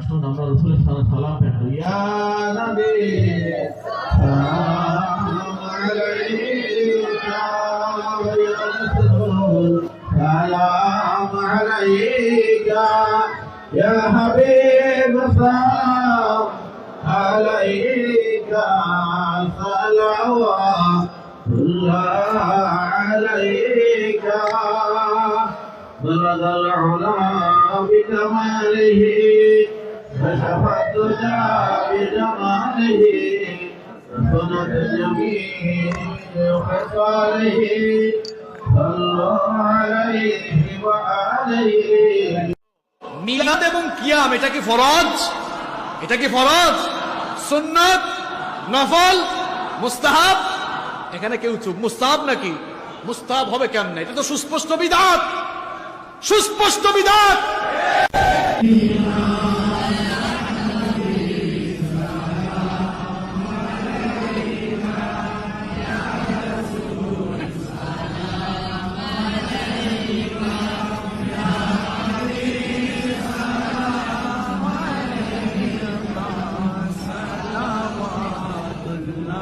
আসুন আমরা রসুলের সালাম সালাম পেশ করি ইয়া নবী সালাম আলাইকা ইয়া রাসূল সালাম আলাইকা ইয়া হাবিব সালাম عليك صلوات الله عليك بلغ العلا بكماله كشف الدجى بجماله وسنت جميع خصاله صلوا عليه وآله মিলাদ এবং কিয়াম এটা কি ফরজ এটা কি ফরজ সুন্নত নফল মুস্তাহাব এখানে কেউ চুপ মুস্তাহাব নাকি মুস্তাহাব হবে কেমনে এটা তো সুস্পষ্ট বিধাত সুস্পষ্ট বিধাত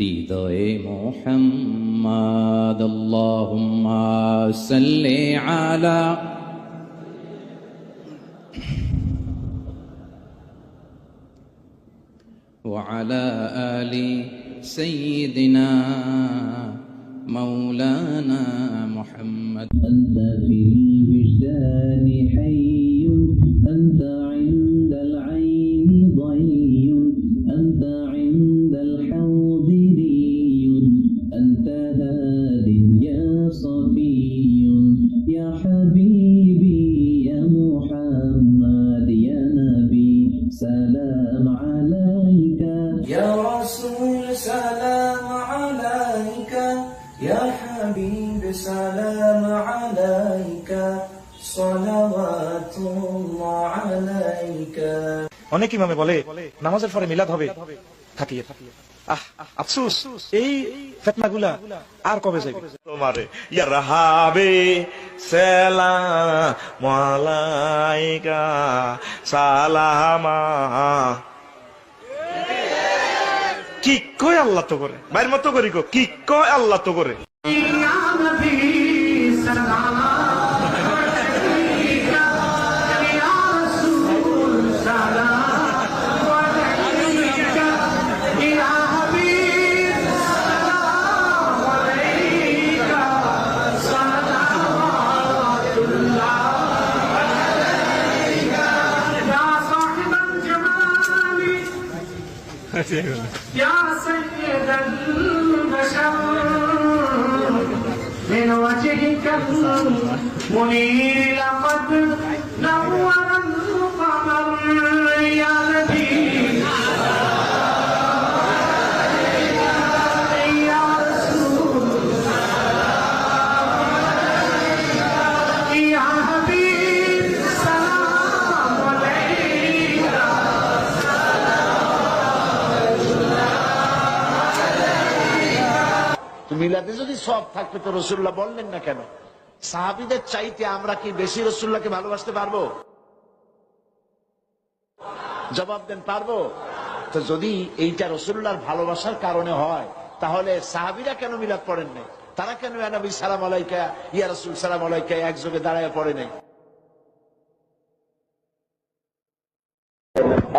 هدي محمد. اللهم صل على وعلى آل سيدنا مولانا محمد. الذي في وجدانه سلام عليك يا حبيب سلام عليك صلوات الله عليك অনেক ইমামে বলে নামাজের পরে মিলাদ হবে থাকিয়ে আহ আফসুস এই ফেতনাগুলা আর কবে যাবে তোমারে ইয়া রাহাবে সালাম আলাইকা সালামা কি কয় আল্লাহ তো করে? বাইর মতো করি গো কি কয় আল্লাহ তো করে? يا من وجهك المنير لقد نور القمر يا نبي তো মিলাদে যদি সব থাকবে তো রসুল্লাহ বললেন না কেন? সাহাবিদের চাইতে আমরা কি বেশি রসুল্লাহকে ভালোবাসতে পারব? জবাব দেন, পারব। তো যদি এইটা রসুল্লাহর ভালোবাসার কারণে হয়, তাহলে সাহাবিরা কেন মিলাদ পড়েন নাই? তারা কেন, ইয়া নবী, সালাম আলাইকা, ইয়া রসুল, সালাম আলাইকা একযোগে দাঁড়ায় পড়ে নাই?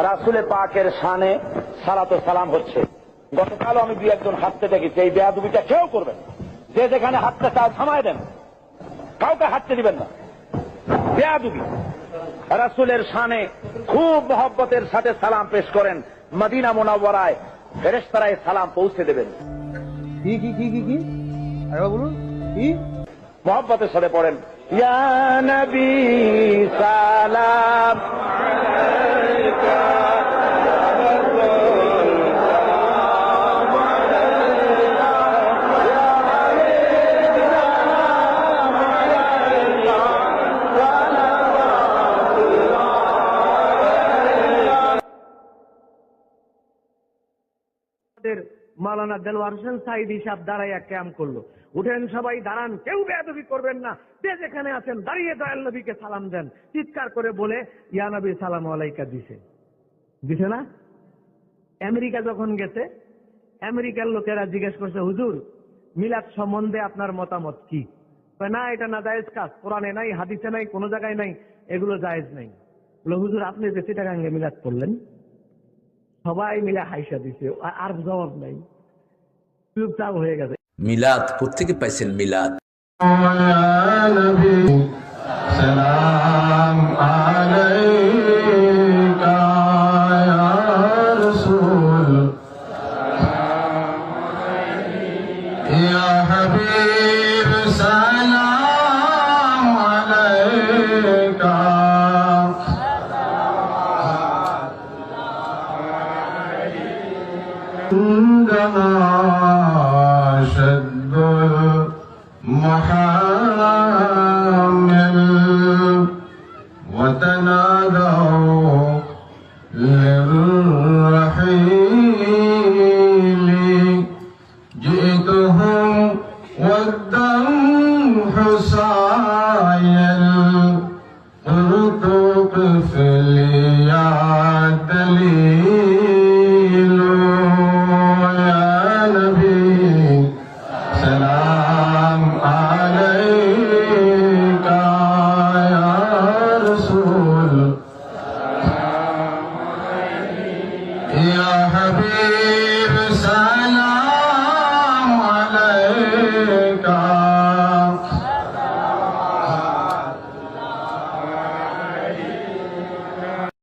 রাসুলে পাকের শানে সালাত সালাম হচ্ছে। গতকাল আমি দুই একজন হাততে দেখেছি এই বেয়াদুবিটা কেউ করবেন যে যেখানে হাতটা চায় থামায় দেন। কাউকে হাঁটতে দিবেন না। বেয়াদুবি। রাসুলের শানে খুব মহব্বতের সাথে সালাম পেশ করেন মদিনা মোনাওয়ারায়। ফেরেশতারায় সালাম পৌঁছে দেবেন। কি কি কি কি কি? আরে বলুন কি? মহব্বতের সাথে পড়েন ইয়া নবী সালাম আমাদের মাওলানা দেলওয়ার হোসেন সাইদ হিসাব দাঁড়াইয়া ক্যাম করল। উঠেন সবাই, দাঁড়ান, কেউ বেয়াদবি করবেন না। যে যেখানে আছেন, দাঁড়িয়ে দয়াল নবীকে সালাম দেন। চিৎকার করে বলে, ইয়া নবী, সালাম আলাইকা দিছে। দিছে না? আমেরিকা যখন গেছে, আমেরিকার লোকেরা জিজ্ঞেস করছে, হুজুর, মিলাদ সম্বন্ধে আপনার মতামত কি? না, এটা না জায়েজ কাজ। কোরআনে নাই, হাদিসে নাই, কোনো জায়গায় নাই, এগুলো জায়েজ নাই। বলে, হুজুর, আপনি যে চিটাগাঙ্গে মিলাদ করলেন সবাই মিলে হাইসা দিছে। আর জবাব নাই। চুপচাপ হয়ে গেছে। মিলাদ কোথেকে পাইছেন মিলাদ? সালাম عندنا شد المحامل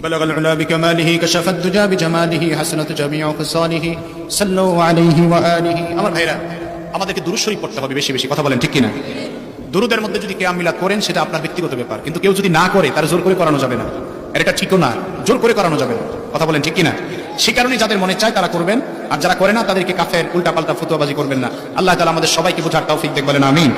بلغ العلا بكماله كشف الدجى بجماله حسنت جميع خصاله صلوا عليه وآله আমার ভাইরা আমাদেরকে দুরূদ শরীফ পড়তে হবে বেশি বেশি কথা বলেন ঠিক কিনা দুরুদের মধ্যে যদি কেয়াম মিলাদ করেন সেটা আপনার ব্যক্তিগত ব্যাপার কিন্তু কেউ যদি না করে তার জোর করে করানো যাবে না আর এটা ঠিকও না জোর করে করানো যাবে না কথা বলেন ঠিক কিনা সে কারণে যাদের মনে চায় তারা করবেন আর যারা করে না তাদেরকে কাফের উল্টা পাল্টা ফতুয়াবাজি করবেন না আল্লাহ তাআলা আমাদের সবাইকে বোঝার তৌফিক দেখ বলেন আমিন